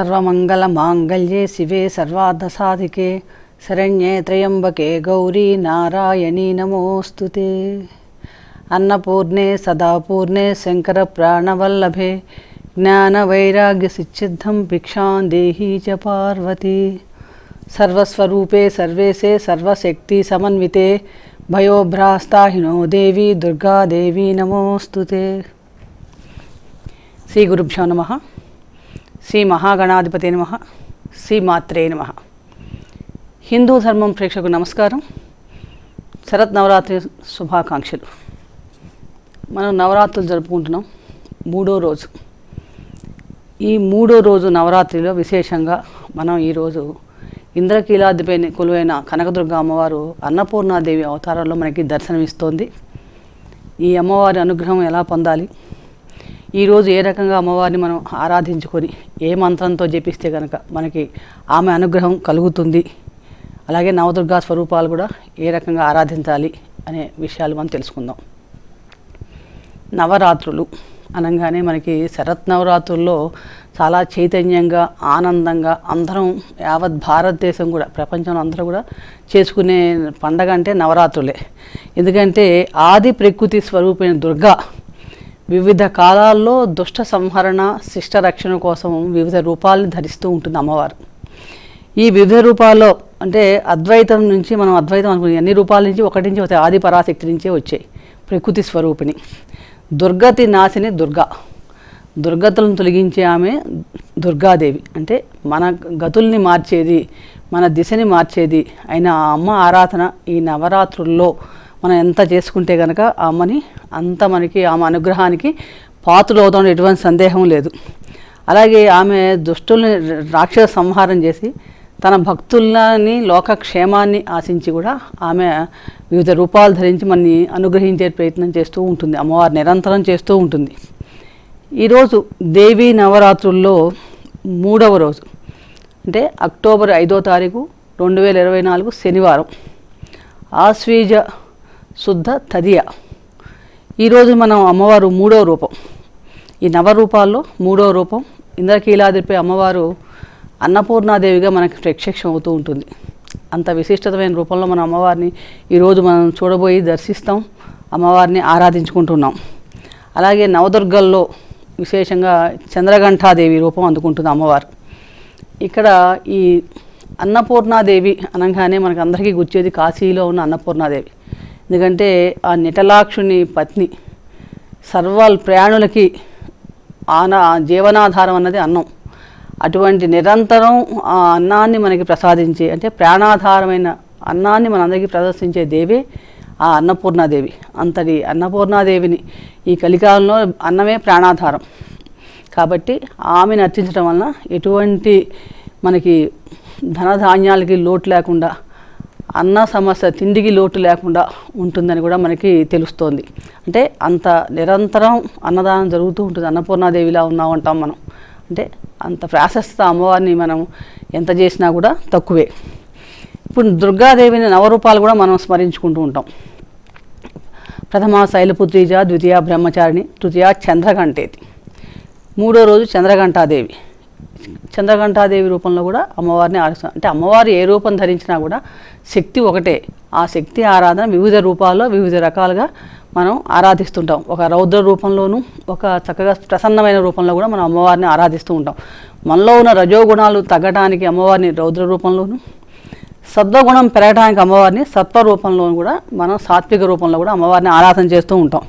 సర్వమంగళమాంగళ్యే శివే సర్వార్థసాధికే. శరణ్యే త్రయంబకే గౌరీ నారాయణీ నమోస్తుతే అన్నపూర్ణే సదాపూర్ణే శంకర ప్రాణవల్లభే జ్ఞానవైరాగ్యసిచ్చిద్ధం భిక్షాం దేహీ చ పార్వతీ. సర్వస్వరూపే సర్వేశే సర్వశక్తి సమన్వితే. భయోభ్రాస్తాహినో దేవి దుర్గాదేవి నమోస్తుతే శ్రీ గురుభ్యో నమ. శ్రీ మహాగణాధిపతి నమ. శ్రీ మాత్రే నమ. హిందూ ధర్మం ప్రేక్షకు నమస్కారం. శరత్ నవరాత్రి శుభాకాంక్షలు. మనం నవరాత్రులు జరుపుకుంటున్నాం మూడో రోజు. ఈ మూడో రోజు నవరాత్రిలో విశేషంగా మనం ఈరోజు ఇంద్రకీలాదిపై కొలువైన కనకదుర్గ అమ్మవారు అన్నపూర్ణాదేవి అవతారంలో మనకి దర్శనమిస్తోంది. ఈ అమ్మవారి అనుగ్రహం ఎలా పొందాలి? ఈరోజు ఏ రకంగా అమ్మవారిని మనం ఆరాధించుకొని ఏ మంత్రంతో జపిస్తే కనుక మనకి ఆమె అనుగ్రహం కలుగుతుంది. అలాగే నవదుర్గా స్వరూపాలు కూడా ఏ రకంగా ఆరాధించాలి అనే విషయాలు మనం తెలుసుకుందాం. నవరాత్రులు అనగానే మనకి శరత్ నవరాత్రుల్లో చాలా చైతన్యంగా ఆనందంగా అందరం యావత్ భారతదేశం కూడా ప్రపంచంలో అందరూ కూడా చేసుకునే పండగ అంటే నవరాత్రులే. ఎందుకంటే ఆది ప్రకృతి స్వరూపమైన దుర్గా వివిధ కాలాల్లో దుష్ట సంహరణ శిష్ట రక్షణ కోసం వివిధ రూపాలను ధరిస్తూ ఉంటుంది అమ్మవారు. ఈ వివిధ రూపాల్లో అంటే అద్వైతం నుంచి మనం అద్వైతం అనుకునే అన్ని రూపాల నుంచి ఒకటి నుంచి వస్తాయి ఆది పరాశక్తి నుంచే వచ్చాయి ప్రకృతి స్వరూపిణి. దుర్గతి నాశిని దుర్గా. దుర్గతులను తొలగించే ఆమె దుర్గాదేవి. అంటే మన గతుల్ని మార్చేది మన దిశని మార్చేది అయిన అమ్మ ఆరాధన ఈ నవరాత్రుల్లో మనం ఎంత చేసుకుంటే కనుక ఆ అమ్మని అంత మనకి ఆమె అనుగ్రహానికి పాత్రలు అవుతాం ఎటువంటి సందేహం లేదు. అలాగే ఆమె దుష్టుల్ని రాక్షస సంహారం చేసి తన భక్తులని లోకక్షేమాన్ని ఆశించి కూడా ఆమె వివిధ రూపాలు ధరించి మనని అనుగ్రహించే ప్రయత్నం చేస్తూ ఉంటుంది. అమ్మవారు నిరంతరం చేస్తూ ఉంటుంది. ఈరోజు దేవీ నవరాత్రుల్లో మూడవ రోజు. అంటే అక్టోబర్ ఐదో తారీఖు రెండు వేల ఇరవై నాలుగు శనివారం. ఆశ్వీజ శుద్ధ తదియ. ఈరోజు మనం అమ్మవారు మూడో రూపం. ఈ నవరూపాల్లో మూడో రూపం ఇంద్రకీలాదిపై అమ్మవారు అన్నపూర్ణాదేవిగా మనకి ప్రత్యక్షం అవుతూ ఉంటుంది. అంత విశిష్టమైన రూపంలో మన అమ్మవారిని ఈరోజు మనం చూడబోయి దర్శిస్తాం అమ్మవారిని ఆరాధించుకుంటున్నాం. అలాగే నవదుర్గల్లో విశేషంగా చంద్రఘంటాదేవి రూపం అందుకుంటుంది అమ్మవారు. ఇక్కడ ఈ అన్నపూర్ణాదేవి అనగానే మనకు అందరికీ గుర్చేది కాశీలో ఉన్న అన్నపూర్ణాదేవి. ఎందుకంటే ఆ నిటలాక్షుని పత్ని సర్వాల్ ప్రయాణులకి ఆన జీవనాధారం అన్నది అన్నం. అటువంటి నిరంతరం ఆ అన్నాన్ని మనకి ప్రసాదించే అంటే ప్రాణాధారమైన అన్నాన్ని మనందరికీ ప్రదర్శించే దేవి ఆ అన్నపూర్ణాదేవి. అంతటి అన్నపూర్ణాదేవిని ఈ కలికాలంలో అన్నమే ప్రాణాధారం. కాబట్టి ఆమెను అర్చించడం వలన ఎటువంటి మనకి ధనధాన్యాలకి లోటు లేకుండా అన్న సమస్య తిండికి లోటు లేకుండా ఉంటుందని కూడా మనకి తెలుస్తోంది. అంటే అంత నిరంతరం అన్నదానం జరుగుతూ ఉంటుంది. అన్నపూర్ణాదేవిలా ఉన్నామంటాం మనం. అంటే అంత ప్రాశస్త అమ్మవారిని మనం ఎంత చేసినా కూడా తక్కువే. ఇప్పుడు దుర్గాదేవిని నవరూపాలు కూడా మనం స్మరించుకుంటూ ఉంటాం. ప్రథమ శైలపుత్రీజ ద్వితీయ బ్రహ్మచారిణి తృతీయ చంద్రగంటేది మూడో రోజు చంద్రగంటాదేవి. చంద్రఘంటాదేవి రూపంలో కూడా అమ్మవారిని ఆరాధిస్తాం అంటే అమ్మవారు ఏ రూపం ధరించినా కూడా శక్తి ఒకటే. ఆ శక్తి ఆరాధన వివిధ రూపాల్లో వివిధ రకాలుగా మనం ఆరాధిస్తుంటాం. ఒక రౌద్ర రూపంలోనూ ఒక చక్కగా ప్రసన్నమైన రూపంలో కూడా మనం అమ్మవారిని ఆరాధిస్తూ ఉంటాం. మనలో ఉన్న రజోగుణాలు తగ్గడానికి అమ్మవారిని రౌద్ర రూపంలోనూ సత్వగుణం పెరగడానికి అమ్మవారిని సత్వ రూపంలోనూ కూడా మనం సాత్విక రూపంలో కూడా అమ్మవారిని ఆరాధన చేస్తూ ఉంటాం.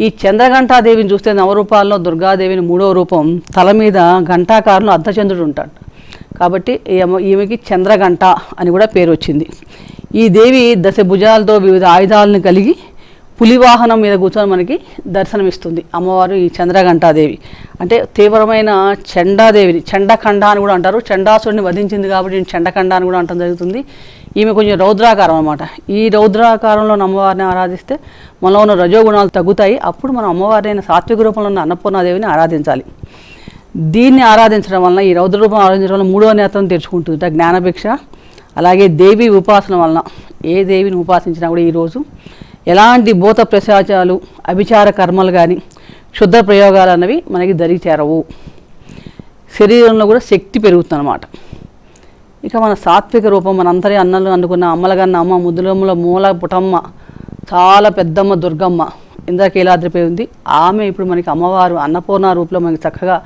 ఈ చంద్రఘంటాదేవిని చూస్తే నవరూపాల్లో దుర్గాదేవిని మూడవ రూపం తల మీద ఘంటాకారంలో అర్ధచంద్రుడు ఉంటాడు. కాబట్టి ఈమెకి చంద్రఘంట అని కూడా పేరు వచ్చింది. ఈ దేవి దశ భుజాలతో వివిధ ఆయుధాలను కలిగి పులివాహనం మీద కూర్చొని మనకి దర్శనమిస్తుంది. అమ్మవారు ఈ చంద్రఘంటాదేవి. అంటే తీవ్రమైన చండాదేవిని చండఖండ అని కూడా అంటారు. చండాసుడిని వధించింది కాబట్టి ఈమె చండఖండ అని కూడా అంటం జరుగుతుంది. ఈమె కొంచెం రౌద్రాకారం అనమాట ఈ రౌద్రాకారంలో అమ్మవారిని ఆరాధిస్తే మనలో ఉన్న రజోగుణాలు తగ్గుతాయి. అప్పుడు మనం అమ్మవారైన సాత్విక రూపంలో ఉన్న అన్నపూర్ణాదేవిని ఆరాధించాలి. దీన్ని ఆరాధించడం వలన ఈ రౌద్ర రూపం ఆరాధించడం వలన మూడో నేత్రం తెరుచుకుంటుంది. జ్ఞానభిక్ష అలాగే దేవి ఉపాసన వలన. ఏ దేవిని ఉపాసించినా కూడా ఈరోజు ఎలాంటి భూత ప్రసాచాలు అభిచార కర్మలు కానీ క్షుద్ర ప్రయోగాలు అన్నవి మనకి దరి చేరవు శరీరంలో కూడా శక్తి పెరుగుతుంది అనమాట ఇక మన సాత్విక రూపం మనందరి అన్నలు అనుకున్న అమ్మలగన్న అమ్మ ముద్దులమ్మల మూల పుటమ్మ చాలా పెద్దమ్మ దుర్గమ్మ ఇంద్రకీలాద్రిపై ఉంది. ఆమె ఇప్పుడు మనకి అమ్మవారు అన్నపూర్ణ రూపంలో మనకి చక్కగా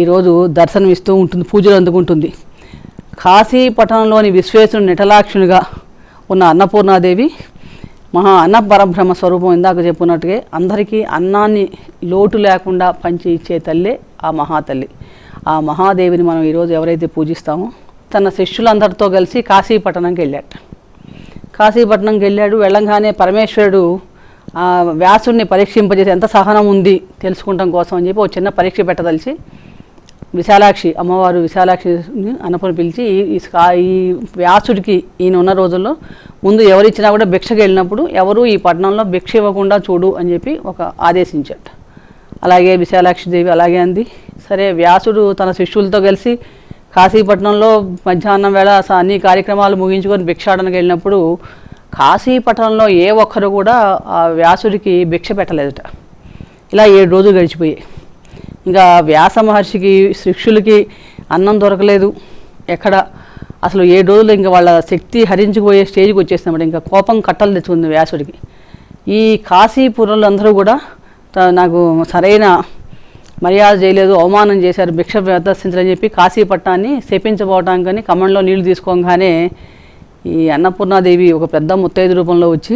ఈరోజు దర్శనం ఇస్తూ ఉంటుంది పూజలు అందుకుంటుంది. కాశీ పట్టణంలోని విశ్వేశ్వరుని నిటలాక్షునిగా ఉన్న అన్నపూర్ణాదేవి మహా అన్న పరబ్రహ్మ స్వరూపం ఇందాక చెప్పున్నట్టుగా అందరికీ అన్నాన్ని లోటు లేకుండా పంచి ఇచ్చే తల్లే ఆ మహాతల్లి. ఆ మహాదేవిని మనం ఈరోజు ఎవరైతే పూజిస్తామో తన శిష్యులందరితో కలిసి కాశీ పట్టణంకి వెళ్ళాట కాశీపట్నంకి వెళ్ళాడు. వెళ్ళంగానే పరమేశ్వరుడు వ్యాసుడిని పరీక్షింపజేసి ఎంత సహనం ఉంది తెలుసుకుంటాం కోసం అని చెప్పి ఒక చిన్న పరీక్ష పెట్టదలిచి విశాలాక్షి అమ్మవారు విశాలాక్షిని అనుకుని పిలిచి ఈ- ఈ ఈ వ్యాసుడికి ఈయన ఉన్న రోజుల్లో ముందు ఎవరిచ్చినా కూడా భిక్షకు వెళ్ళినప్పుడు ఎవరు ఈ పట్టణంలో భిక్ష ఇవ్వకుండా చూడు అని చెప్పి ఒక ఆదేశించాడు అలాగే విశాలాక్షి దేవి అలాగే అంది. సరే వ్యాసుడు తన శిష్యులతో కలిసి కాశీపట్నంలో మధ్యాహ్నం వేళ అన్ని కార్యక్రమాలు ముగించుకొని భిక్షాటనకు వెళ్ళినప్పుడు కాశీపట్నంలో ఏ ఒక్కరు కూడా ఆ వ్యాసుడికి భిక్ష పెట్టలేదట. ఇలా ఏడు రోజులు గడిచిపోయాయి. ఇంకా వ్యాస మహర్షికి శిష్యులకి అన్నం దొరకలేదు. ఎక్కడ? అసలు ఏడు రోజులు ఇంకా వాళ్ళ శక్తి హరించిపోయే స్టేజ్కి వచ్చేసినప్పుడు ఇంకా కోపం కట్టలు తెచ్చుకుంది వ్యాసుడికి. ఈ కాశీపురంలో అందరూ కూడా త- నాకు సరైన మర్యాద చేయలేదు అవమానం చేశారు భిక్ష ప్రదర్శించారని చెప్పి కాశీపట్నాన్ని శపించబోవటానికని కమండ్లో నీళ్ళు తీసుకోగానే ఈ అన్నపూర్ణాదేవి ఒక పెద్ద ముత్తైదు రూపంలో వచ్చి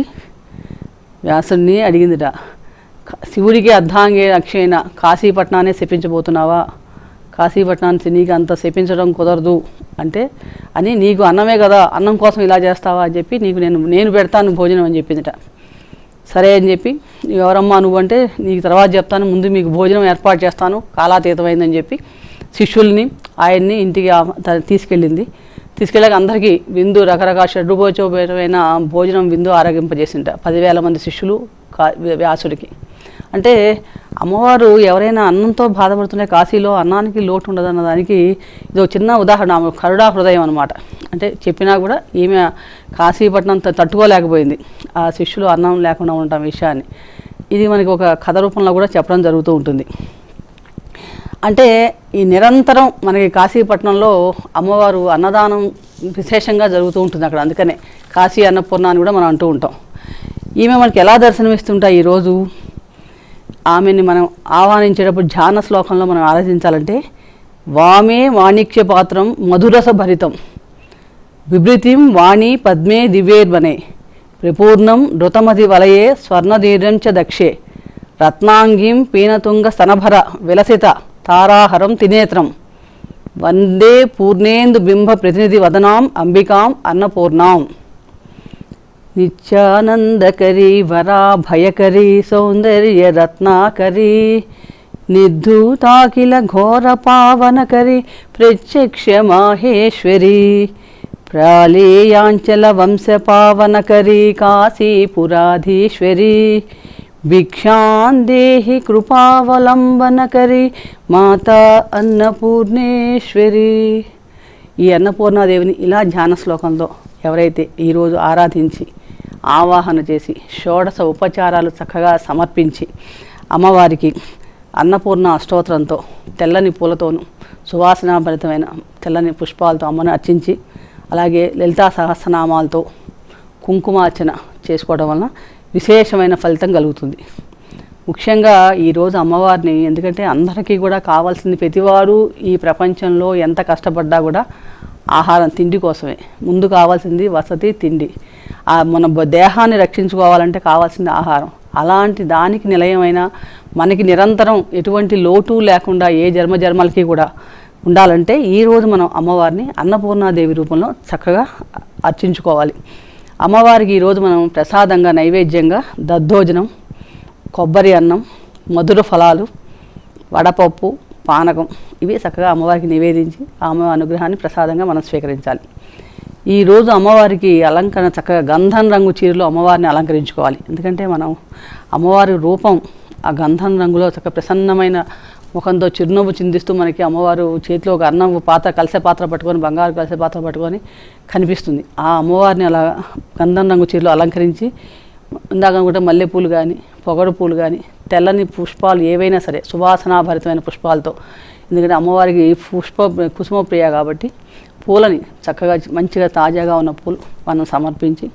వ్యాసుడిని అడిగిందిట శివుడికి అర్ధాంగే అక్షయన కాశీపట్నాన్ని శపించబోతున్నావా? కాశీపట్నాన్ని నీకు అంత శపించడం కుదరదు అంటే అని నీకు అన్నమే కదా అన్నం కోసం ఇలా చేస్తావా? అని చెప్పి నీకు నేను నేను పెడతాను భోజనం అని చెప్పిందిట. సరే అని చెప్పి ఎవరమ్మా నువ్వు అంటే నీకు తర్వాత చెప్తాను ముందు మీకు భోజనం ఏర్పాటు చేస్తాను కాలాతీతమైందని చెప్పి శిష్యుల్ని ఆయన్ని ఇంటికి తీసుకెళ్ళింది. తీసుకెళ్ళాక అందరికీ విందు రకరకాల షడ్రుభోజోపేతమైన భోజనం విందు ఆరగింపజేసింట పదివేల మంది శిష్యులు కా వ్యాసుడికి. అంటే అమ్మవారు ఎవరైనా అన్నంతో బాధపడుతున్న కాశీలో అన్నానికి లోటు ఉండదన్న దానికి ఇది చిన్న ఉదాహరణ ఆమె కరుడా హృదయం అనమాట అంటే చెప్పినా కూడా ఈమె కాశీపట్నం త- తట్టుకోలేకపోయింది. ఆ శిష్యులు అన్నం లేకుండా ఉండటం విషయాన్ని. ఇది మనకి ఒక కథ రూపంలో కూడా చెప్పడం జరుగుతూ ఉంటుంది. అంటే ఈ నిరంతరం మనకి కాశీపట్నంలో అమ్మవారు అన్నదానం విశేషంగా జరుగుతూ ఉంటుంది అక్కడ. అందుకనే కాశీ అన్నపూర్ణ అని కూడా మనం అంటూ ఉంటాం. ఈమె మనకి ఎలా దర్శనమిస్తుంటాయి ఈరోజు ఆమెని మనం ఆహ్వానించేటప్పుడు ధ్యాన శ్లోకంలో మనం ఆలోచించాలంటే వామే వాణిక్య పాత్రం మధురస భరితం విభృతిం వాణి పద్మే దివ్యేర్వనే ప్రపూర్ణం ఋతమతి వలయే స్వర్ణధీర్యం చ దక్షే. రత్నాంగీం పీనతుంగ స్తనభర విలసిత తారాహరం తినేత్రం. వందే పూర్ణేందు బింబ ప్రతినిధి వదనాం అంబికాం అన్నపూర్ణాం. నిత్యానందకరీ వరాభయకరీ సౌందర్య రత్నాకరీ నిర్ధూతాఖిల ఘోర పావనకరి ప్రత్యక్ష మాహేశ్వరి ప్రాళేయాంచల వంశ పావనకరీ కాశీపురాధీశ్వరి భిక్షాం దేహి కృపావలంబనకరి మాతా అన్నపూర్ణేశ్వరి. ఈ అన్నపూర్ణాదేవిని ఇలా ధ్యాన శ్లోకంలో ఎవరైతే ఈరోజు ఆరాధించి ఆవాహన చేసి షోడశ ఉపచారాలు చక్కగా సమర్పించి అమ్మవారికి అన్నపూర్ణ అష్టోత్తరంతో తెల్లని పూలతోనూ సువాసనాభరితమైన తెల్లని పుష్పాలతో అమ్మను అర్చించి అలాగే లలితా సహస్రనామాలతో కుంకుమార్చన చేసుకోవడం వలన విశేషమైన ఫలితం కలుగుతుంది. ముఖ్యంగా ఈరోజు అమ్మవారిని ఎందుకంటే అందరికీ కూడా కావాల్సింది ప్రతివారు ఈ ప్రపంచంలో ఎంత కష్టపడ్డా కూడా ఆహారం తిండి కోసమే. ముందు కావాల్సింది వసతి తిండి. మన దేహాన్ని రక్షించుకోవాలంటే కావాల్సింది ఆహారం. అలాంటి దానికి నిలయమైన మనకి నిరంతరం ఎటువంటి లోటు లేకుండా ఏ జన్మ జన్మలకి కూడా ఉండాలంటే ఈరోజు మనం అమ్మవారిని అన్నపూర్ణాదేవి రూపంలో చక్కగా అర్చించుకోవాలి. అమ్మవారికి ఈరోజు మనం ప్రసాదంగా నైవేద్యంగా దద్దోజనం కొబ్బరి అన్నం మధుర ఫలాలు వడపప్పు పానకం ఇవి చక్కగా అమ్మవారికి నివేదించి ఆమె అనుగ్రహాన్ని ప్రసాదంగా మనం స్వీకరించాలి. ఈ రోజు అమ్మవారికి అలంకరణ చక్కగా గంధం రంగు చీరలో అమ్మవారిని అలంకరించుకోవాలి. ఎందుకంటే మనం అమ్మవారి రూపం ఆ గంధం రంగులో చక్క ప్రసన్నమైన ముఖంతో చిరునవ్వు చిందిస్తూ మనకి అమ్మవారు చేతిలో ఒక అన్నం పాత్ర కలిసే పాత్ర పట్టుకొని బంగారు కలిసే పాత్ర పట్టుకొని కనిపిస్తుంది. ఆ అమ్మవారిని అలా గంధం రంగు చీరలో అలంకరించి ఇందాక కూడా మల్లెపూలు కానీ పొగడు పూలు కానీ తెల్లని పుష్పాలు ఏవైనా సరే సువాసనాభరితమైన పుష్పాలతో. ఎందుకంటే అమ్మవారికి పుష్ప కుసుమ ప్రియ కాబట్టి పూలని చక్కగా మంచిగా తాజాగా ఉన్న పూలు మనం సమర్పించి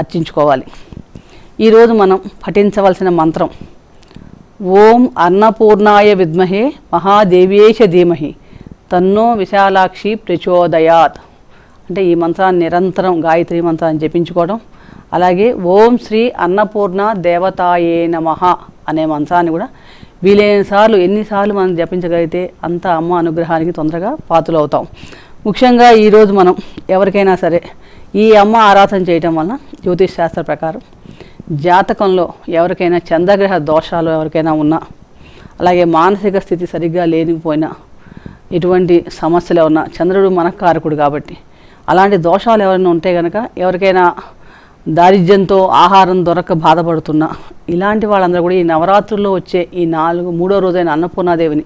అర్చించుకోవాలి. ఈరోజు మనం పఠించవలసిన మంత్రం ఓం అన్నపూర్ణాయ విద్మహే మహాదేవేశ ధీమహి తన్నో విశాలాక్షి ప్రచోదయాత్. అంటే ఈ మంత్రాన్ని నిరంతరం గాయత్రి మంత్రాన్ని జపించుకోవడం అలాగే ఓం శ్రీ అన్నపూర్ణ దేవతాయే నమః అనే మంత్రాన్ని కూడా వీలైన సార్లు ఎన్నిసార్లు మనం జపించగలిగితే అంత అమ్మ అనుగ్రహానికి తొందరగా పాతులవుతాం. ముఖ్యంగా ఈరోజు మనం ఎవరికైనా సరే ఈ అమ్మ ఆరాధన చేయటం వలన జ్యోతిష్ శాస్త్ర ప్రకారం జాతకంలో ఎవరికైనా చంద్రగ్రహ దోషాలు ఎవరికైనా ఉన్నా అలాగే మానసిక స్థితి సరిగ్గా లేనిపోయినా ఎటువంటి సమస్యలు ఏమన్నా చంద్రుడు మనకారకుడు కాబట్టి అలాంటి దోషాలు ఎవరైనా ఉంటే కనుక ఎవరికైనా దారిద్ర్యంతో ఆహారం దొరక బాధపడుతున్నా ఇలాంటి వాళ్ళందరూ కూడా ఈ నవరాత్రుల్లో వచ్చే ఈ నాలుగు మూడో రోజైన అన్నపూర్ణాదేవిని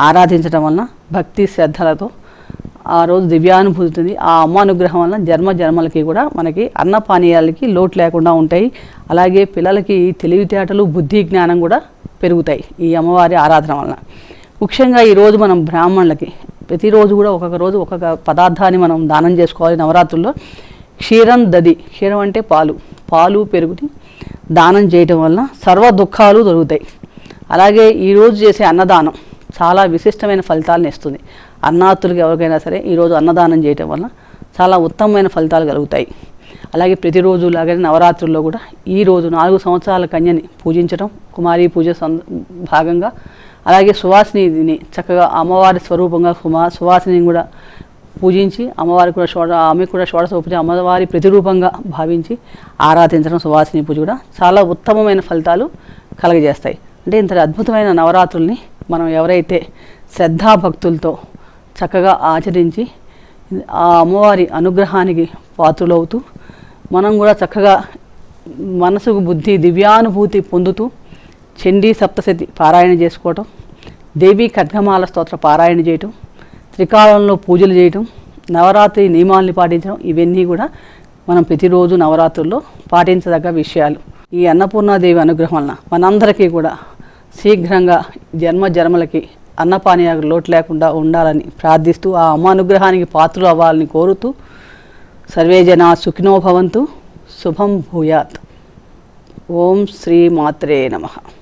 ఆరాధించడం వలన భక్తి శ్రద్ధలతో ఆ రోజు దివ్యానుభూతి ఆ అమ్మ అనుగ్రహం వలన జన్మ జన్మలకి కూడా మనకి అన్నపానీయాలకి లోటు లేకుండా ఉంటాయి. అలాగే పిల్లలకి తెలివితేటలు బుద్ధి జ్ఞానం కూడా పెరుగుతాయి ఈ అమ్మవారి ఆరాధన వలన. ముఖ్యంగా ఈరోజు మనం బ్రాహ్మణులకి ప్రతిరోజు కూడా ఒక్కొక్క రోజు ఒక్కొక్క పదార్థాన్ని మనం దానం చేసుకోవాలి నవరాత్రుల్లో. క్షీరం దది. క్షీరం అంటే పాలు. పాలు పెరుగుని దానం చేయటం వలన సర్వ దుఃఖాలు దొరుకుతాయి అలాగే ఈరోజు చేసే అన్నదానం చాలా విశిష్టమైన ఫలితాలను ఇస్తుంది. అన్నాతులకు ఎవరికైనా సరే ఈరోజు అన్నదానం చేయటం వల్ల చాలా ఉత్తమమైన ఫలితాలు కలుగుతాయి. అలాగే ప్రతిరోజు లాగానే నవరాత్రుల్లో కూడా ఈ రోజు నాలుగు సంవత్సరాల కన్యని పూజించడం కుమారి పూజ భాగంగా అలాగే సువాసినిని చక్కగా అమ్మవారి స్వరూపంగా సుమా సువాసిని కూడా పూజించి అమ్మవారి కూడా షోడ ఆమె కూడా షోడశ ఉపజ అమ్మవారి ప్రతిరూపంగా భావించి ఆరాధించడం సువాసిని పూజ కూడా చాలా ఉత్తమమైన ఫలితాలు కలగజేస్తాయి. అంటే ఇంత అద్భుతమైన నవరాత్రుల్ని మనం ఎవరైతే శ్రద్ధాభక్తులతో చక్కగా ఆచరించి ఆ అమ్మవారి అనుగ్రహానికి పాత్రులవుతూ మనం కూడా చక్కగా మనసుకు బుద్ధి దివ్యానుభూతి పొందుతూ చండీ సప్తశతి పారాయణ చేసుకోవటం దేవీ ఖడ్గమాల స్తోత్ర పారాయణ చేయటం త్రికాలంలో పూజలు చేయటం నవరాత్రి నియమాల్ని పాటించడం ఇవన్నీ కూడా మనం ప్రతిరోజు నవరాత్రుల్లో పాటించదగ్గ విషయాలు. ఈ అన్నపూర్ణాదేవి అనుగ్రహం వలన మనందరికీ కూడా శీఘ్రంగా జన్మ జన్మలకి అన్నపానీయాలకు లోటు లేకుండా ఉండాలని ప్రార్థిస్తూ ఆ అమ్మ అనుగ్రహానికి పాత్రలు అవ్వాలని కోరుతూ సర్వే జనా సుఖినో భవంతు శుభం భూయాత్. ఓం శ్రీ మాత్రే నమః.